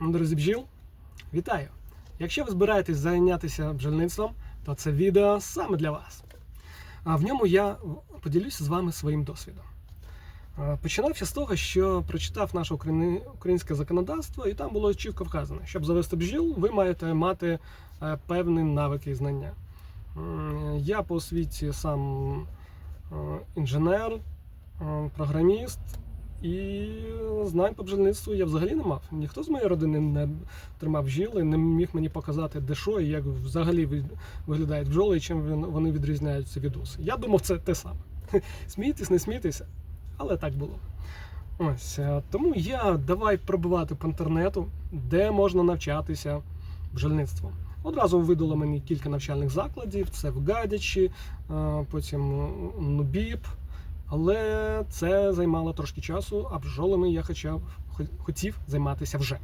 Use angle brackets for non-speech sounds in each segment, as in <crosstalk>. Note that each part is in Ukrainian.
Друзі бджіл, вітаю! Якщо ви збираєтесь зайнятися бджільництвом, то це відео саме для вас. А в ньому я поділюся з вами своїм досвідом. Починався з того, що прочитав наше українське законодавство, і там було чітко вказано, щоб завести бджіл, ви маєте мати е, певні навики і знання. Я по освіті сам е, інженер, е, програміст, і знань по бджільництву я взагалі не мав. Ніхто з моєї родини не тримав бджіл не міг мені показати, де що і як взагалі ви- виглядають бджоли і чим вони відрізняються від ус. Я думав, це те саме. <laughs> Смійтесь, не смійтеся, але так було. Ось е, тому я давай пробивати по інтернету, де можна навчатися бджільництву. Одразу видало мені кілька навчальних закладів: це в Гадячі, е, потім е, Нубіп. Але це займало трошки часу, а бджолами я хоча б хотів займатися вже.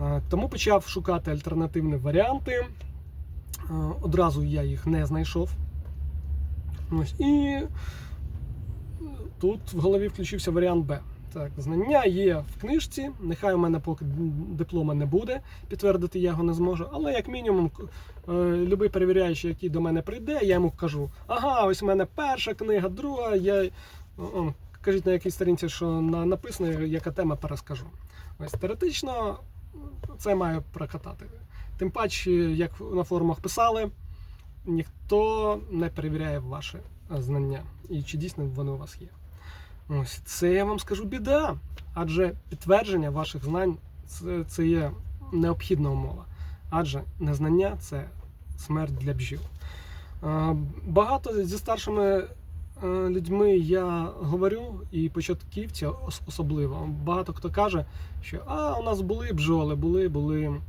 Е, Тому почав шукати альтернативні варіанти. Е, Одразу я їх не знайшов. Ось, і тут в голові включився варіант Б. Так, знання є в книжці. Нехай у мене поки диплома не буде, підтвердити я його не зможу. Але як мінімум, е, любий перевіряючий, який до мене прийде, я йому кажу: ага, ось у мене перша книга, друга. Я о, кажіть на якій сторінці, що на, написано, яка тема перескажу. Ось теоретично це має прокатати. Тим паче, як на форумах писали, ніхто не перевіряє ваші е, знання і чи дійсно вони у вас є. Ось це я вам скажу біда. Адже підтвердження ваших знань це, це є необхідна умова. Адже незнання це смерть для бджіл. Багато зі старшими е, людьми я говорю, і початківці особливо. Багато хто каже, що а, у нас були бджоли, були, були.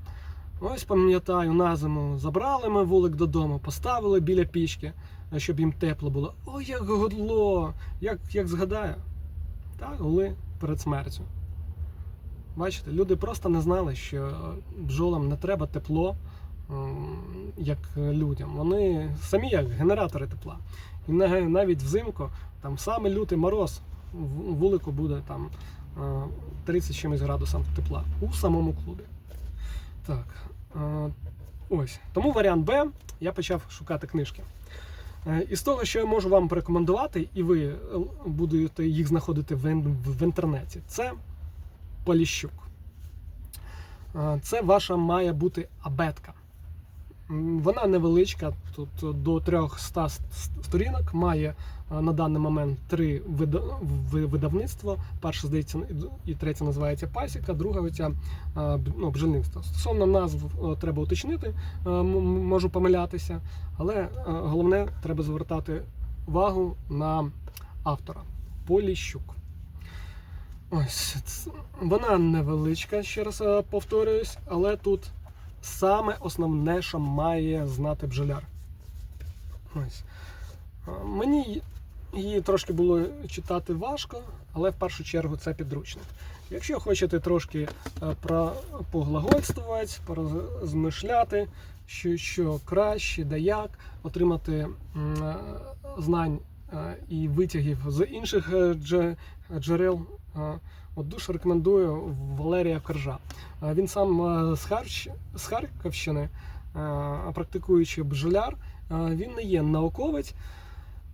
Ось пам'ятаю, на зиму забрали ми вулик додому, поставили біля пічки, е, щоб їм тепло було. Ой, як годло! Як, як згадаю, так, голи перед смертю. Бачите, люди просто не знали, що бджолам не треба тепло, як людям. Вони самі як генератори тепла. І навіть взимку, там саме лютий мороз, вулику буде там е, 30 чимось градусів тепла у самому клубі. Так. е, Ось. Тому варіант Б я почав шукати книжки. Е, Із того, що я можу вам порекомендувати, і ви е, будете їх знаходити в, ін- в інтернеті, це Поліщук. Е, Це ваша має бути абетка. Вона невеличка, тут до 300 сторінок, має е, на даний момент три вида- ви- видавництва. Перше, здається, і третє називається Пасіка, друга оця е, ну, бджільництво. Стосовно назв е, треба уточнити, можу помилятися, але головне треба звертати увагу на автора Поліщук. Ось вона невеличка, ще раз повторююсь, але тут саме основне, що має знати бджоляр. Ось. Мені її трошки було читати важко, але в першу чергу це підручник. Якщо хочете трошки е, поглагольствувати, порозмишляти, що, що краще, да як, отримати е, знань е, і витягів з інших джерел, от дуже рекомендую Валерія Коржа. Він сам з, Харківщини, практикуючи бджоляр, він не є науковець,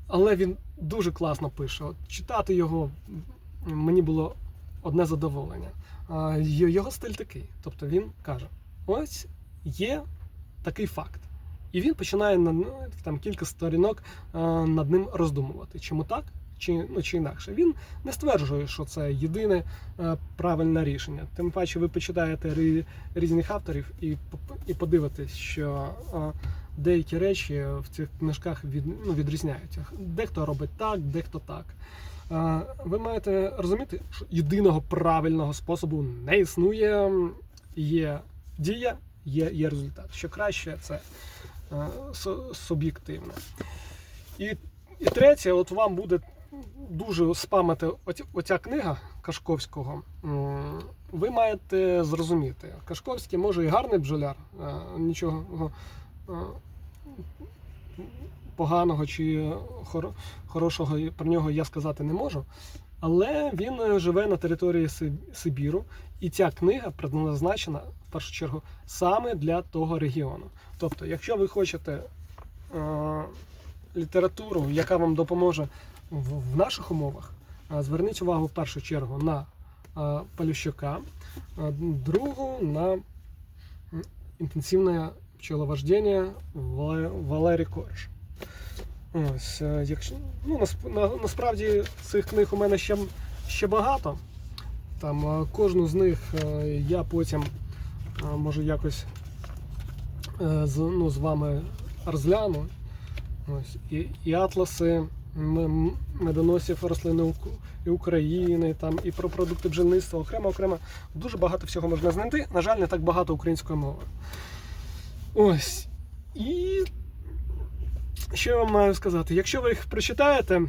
але він дуже класно пише. От читати його мені було одне задоволення. Його стиль такий. Тобто він каже: ось є такий факт. І він починає на ну, там кілька сторінок над ним роздумувати. Чому так? Чи, ну, чи інакше. Він не стверджує, що це єдине е, правильне рішення. Тим паче ви почитаєте рі- різних авторів і, і подивитесь, що е, деякі речі в цих книжках від, ну, відрізняються. Дехто робить так, дехто так. Е, Ви маєте розуміти, що єдиного правильного способу не існує. Є дія, є, є результат. Що краще, це су- суб'єктивне. І, і третє, от вам буде дуже спамити оця книга Кашковського. Ви маєте зрозуміти, Кашковський може і гарний бджоляр, е, нічого е, поганого чи хорошого про нього я сказати не можу. Але він живе на території Сибіру, і ця книга предназначена в першу чергу саме для того регіону. Тобто, якщо ви хочете е, літературу, яка вам допоможе в, наших умовах, зверніть увагу в першу чергу на Полющука, е, другу на інтенсивне пчеловождення Вале- Валерій Корж. Ось, е, якщо, ну, насп- на, насправді цих книг у мене ще, ще багато. Там е, кожну з них е, я потім може якось ну, з вами розгляну. Ось, і, і атласи медоносів рослини і України, там, і про продукти бджільництва окремо, окремо. Дуже багато всього можна знайти. На жаль, не так багато української мови. Ось. І що я вам маю сказати? Якщо ви їх прочитаєте,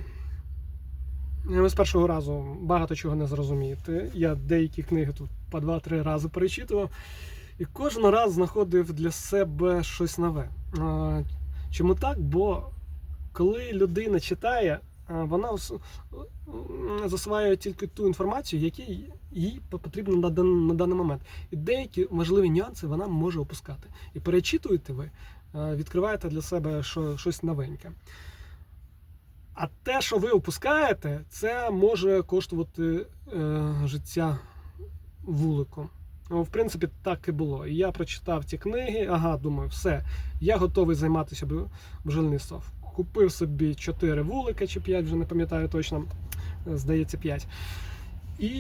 ви з першого разу багато чого не зрозумієте. Я деякі книги тут по два-три рази перечитував, і кожен раз знаходив для себе щось нове. Чому так? Бо коли людина читає, вона засваює тільки ту інформацію, яка їй потрібна на даний момент. І деякі важливі нюанси вона може опускати. І перечитуєте ви, е, відкриваєте для себе щось новеньке. А те, що ви опускаєте, це може коштувати е, життя вулику. Ну, в принципі, так і було. І я прочитав ті книги, ага, думаю, все, я готовий займатися бджільництвом. Купив собі 4 вулика чи 5, вже не пам'ятаю точно, здається, 5. І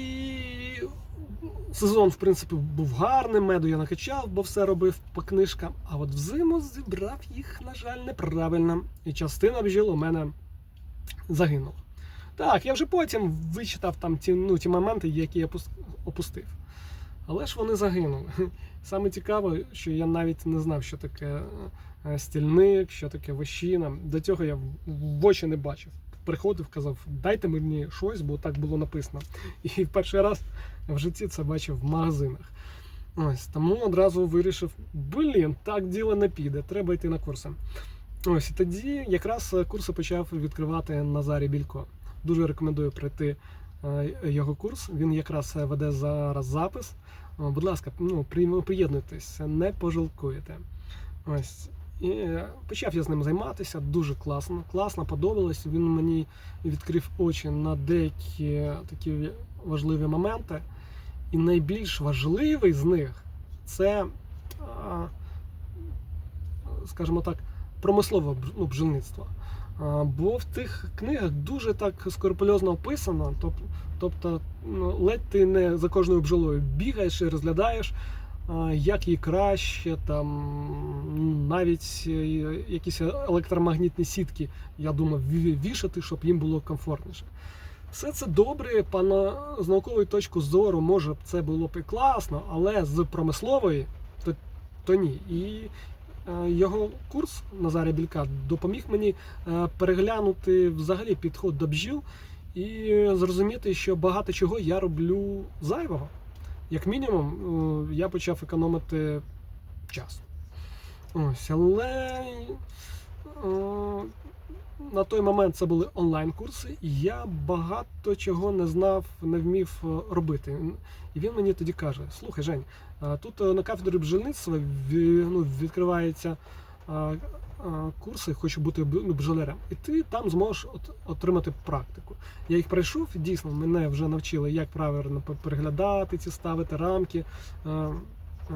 сезон, в принципі, був гарним, меду я накачав, бо все робив по книжкам. А от взиму зібрав їх, на жаль, неправильно. І частина бджіл у мене загинула. Так, я вже потім вичитав там ті, ну, ті моменти, які я опустив. Але ж вони загинули. <laughs> Саме цікаво, що я навіть не знав, що таке е, стільник, що таке вощина. До цього я в- очі не бачив. Приходив, казав, дайте мені щось, бо так було написано. І в <laughs> перший раз в житті це бачив в магазинах. Ось тому одразу вирішив: блін, так діло не піде, треба йти на курси. Ось і тоді якраз е, курси почав відкривати Назарій Білько. Дуже рекомендую пройти е, його курс. Він якраз е, веде зараз запис. Будь ласка, ну, при- приєднуйтесь, не пожалкуєте. Ось. І е, почав я з ним займатися, дуже класно. Класно, подобалось. Він мені відкрив очі на деякі такі важливі моменти. І найбільш важливий з них це, скажімо так, промислове ну, бджільництво. Бо в тих книгах дуже так скрупульозно описано, тобто ну, ледь ти не за кожною бджолою бігаєш і розглядаєш, як їй краще, там навіть е, якісь електромагнітні сітки, я думав, ві- вішати, щоб їм було комфортніше. Все це добре, по на- з наукової точки зору, може, це було б і класно, але з промислової то, то ні. І е, його курс Назаря Білька допоміг мені е, переглянути взагалі підход до бджіл і зрозуміти, що багато чого я роблю зайвого. Як мінімум, е, я почав економити час. Ось, але е, на той момент це були онлайн-курси, і я багато чого не знав, не вмів е, робити. І він мені тоді каже: слухай, Жень, тут на кафедрі бджільництва ві- а, курси, хочу бути ну, і ти там зможеш от, отримати практику. Я їх пройшов, дійсно мене вже навчили, як правильно переглядати ці ставити рамки. е,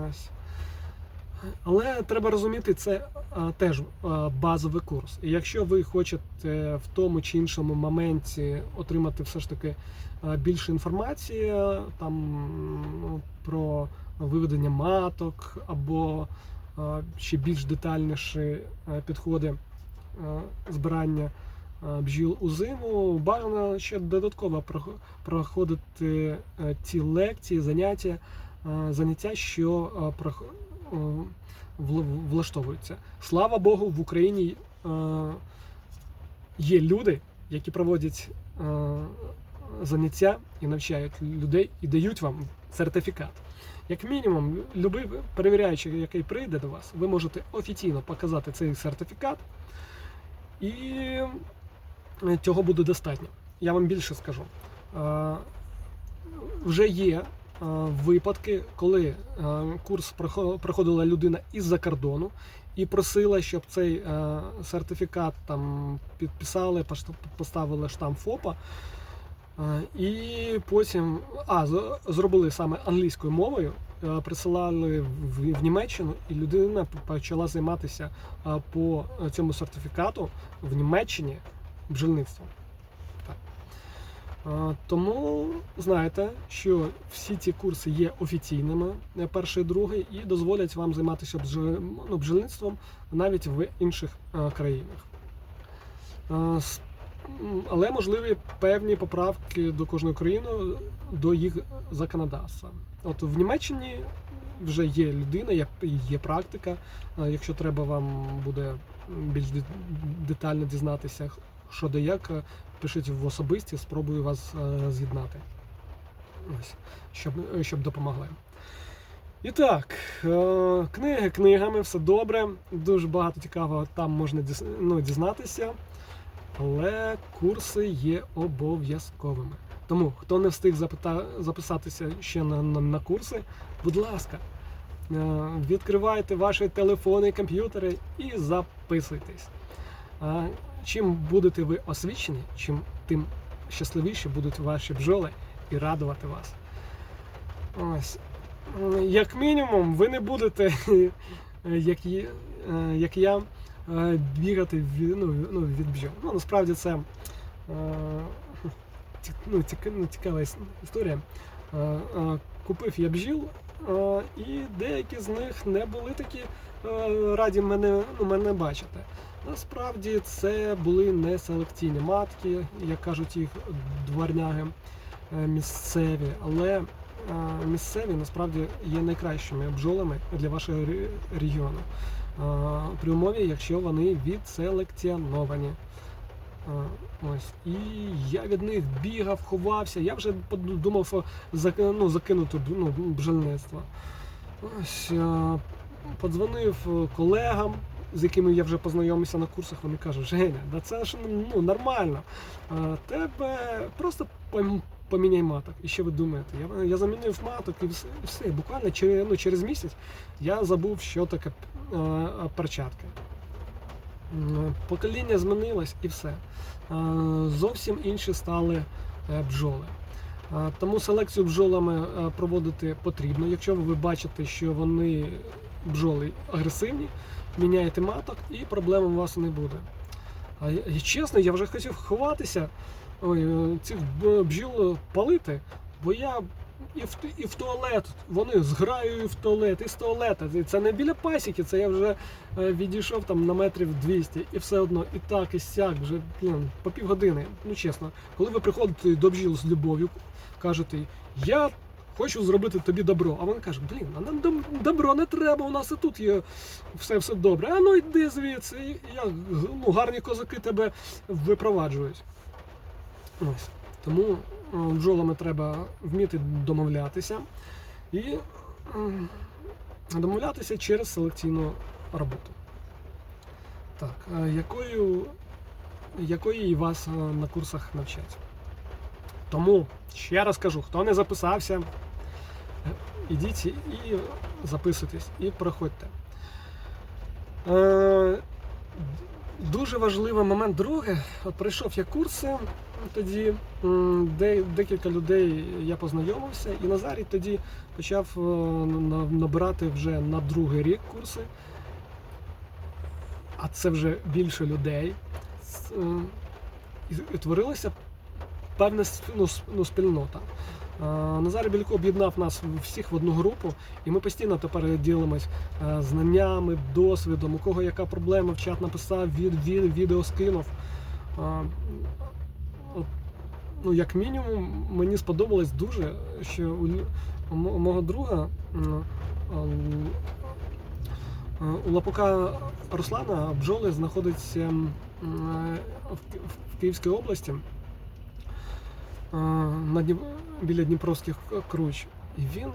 Ось. Але треба розуміти, це а, теж а, базовий курс. І якщо ви хочете в тому чи іншому моменті отримати все ж таки а, більше інформації там ну, про виведення маток або ще більш детальніші підходи збирання бджіл у зиму, бажано ще додатково проходити е, ті лекції, заняття, заняття, що е, влаштовуються. Слава Богу, в Україні е, є люди, які проводять е, заняття і навчають людей і дають вам сертифікат. Як мінімум, любий перевіряючий, який прийде до вас, ви можете офіційно показати цей сертифікат, і е, цього буде достатньо. Я вам більше скажу. Е, Вже є е, випадки, коли курс проходила людина із-за кордону і просила, щоб цей сертифікат там підписали, поставили штамп ФОПа. Е, І потім а, зробили саме англійською мовою, е, присилали в, в Німеччину, і людина почала займатися е, по цьому сертифікату в Німеччині бджільництвом. Тому знаєте, що всі ці курси є офіційними, перший і другий, і дозволять вам займатися ну, бджільництвом навіть в інших країнах. Але можливі певні поправки до кожної країни до їх законодавства. От в Німеччині вже є людина, є, практика. Е, Якщо треба вам буде більш детально дізнатися, що де як, е, пишіть в особисті, спробую вас е, з'єднати. Ось, щоб, щоб допомогли. І так, книги книгами, все добре. Дуже багато цікавого там можна ну, дізнатися. Але курси є обов'язковими. Тому, хто не встиг запита- записатися ще на, на, на курси, будь ласка, е, відкривайте ваші телефони, комп'ютери і записуйтесь. Чим будете ви освічені, чим тим щасливіші будуть ваші бджоли і радувати вас. Ось. Як мінімум, ви не будете, <laughs> як, е, як я, бігати від, ну, ну, від бджіл. Ну, насправді це е, ну, ну, цікава історія. Е, е, Купив я бджіл, е, і деякі з них не були такі е, раді мене, ну, мене бачити. Насправді це були не селекційні матки, як кажуть їх дворняги е, місцеві, але е, місцеві насправді є найкращими бджолами для вашого регіону. При умові, якщо вони відселекціоновані. Ось. І я від них бігав, ховався. Я вже подумав ну, закинути ну, бджільництво. Ось, подзвонив колегам, з якими я вже познайомився на курсах, вони кажуть, Женя, да це ж ну, нормально. Тебе просто поміняй маток. І що ви думаєте? Я, я замінив маток і все. і все. Буквально через, ну, через місяць я забув, що таке е, перчатки. Покоління змінилось і все. Е, Зовсім інші стали е, бджоли. Е, Тому селекцію бджолами е, проводити потрібно. Якщо ви бачите, що вони бджоли агресивні, міняєте маток і проблем у вас не буде. А чесно, я вже хотів ховатися, е, цих бджіл палити, бо я і в, і в туалет, вони з граю в туалет, і з туалета. Це- не біля пасіки, це я вже е, відійшов там на метрів 200 і все одно і так, і сяк, вже блін, по півгодини. Ну чесно, коли ви приходите до бджіл з любов'ю, кажете, я хочу зробити тобі добро. А він каже, блін, а нам добро не треба, у нас і тут є все все добре. А ну йди звідси, я, ну, гарні козаки тебе випроваджують. Ось. Тому е, бджолами треба вміти домовлятися і домовлятися через селекційну роботу. Так, е, якою, якої вас е, на курсах навчать. Тому ще раз кажу, хто не записався, е, ідіть і записуйтесь, і проходьте. Е, Дуже важливий момент друге. От пройшов я курси тоді, де декілька людей я познайомився, і Назарій тоді почав е, набирати вже на другий рік курси. А це вже більше людей. Е, І творилася певна ну, ну, спільнота. Е, Назарій Білько об'єднав нас всіх в одну групу, і ми постійно тепер ділимось знаннями, досвідом, у кого яка проблема в чат написав, від, від, відео скинув. Ну, як мінімум, мені сподобалось дуже, що у, мого друга у лапука Руслана бджоли знаходиться в, Київській області на Дніп... біля Дніпровських круч. І він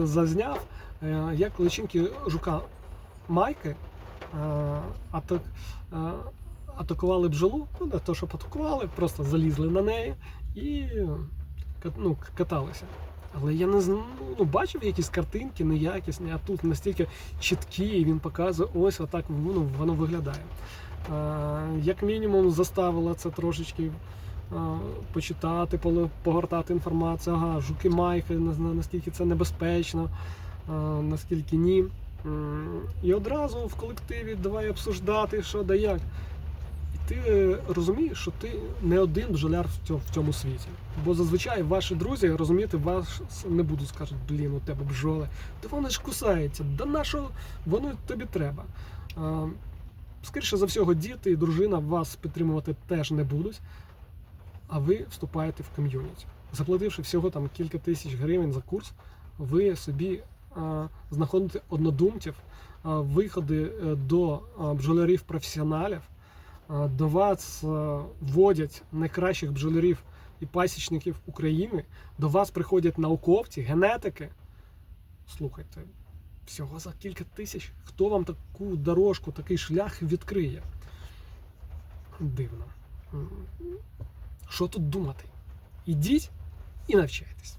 е, зазняв, е, як личинки жука майки атак, атакували бджолу, ну не то, що атакували, просто залізли на неї і ну, каталися. Але я не зн- ну, бачив якісь картинки неякісні, а тут настільки чіткі, і він показує, ось отак ну, воно виглядає. А, як мінімум, заставила це трошечки а, почитати, погортати інформацію. Ага, жуки майки, наскільки це небезпечно, а, наскільки ні. І одразу в колективі давай обсуждати, що да як. Ти е, розумієш, що ти не один бджоляр в цьому, світі. Бо зазвичай ваші друзі розуміти вас не будуть, скажуть, блін, у тебе бджоли. Та вони ж кусаються, да на що воно тобі треба. Скоріше за всього, діти і дружина вас підтримувати теж не будуть, а ви вступаєте в ком'юніті. Заплативши всього там кілька тисяч гривень за курс, ви собі а, знаходите однодумців, а, виходи е, до бджолярів-професіоналів, а, до вас а, вводять найкращих бджолярів і пасічників України, до вас приходять науковці, генетики. Слухайте, всього за кілька тисяч. Хто вам таку дорожку, такий шлях відкриє? Дивно. Що тут думати? Ідіть і навчайтесь.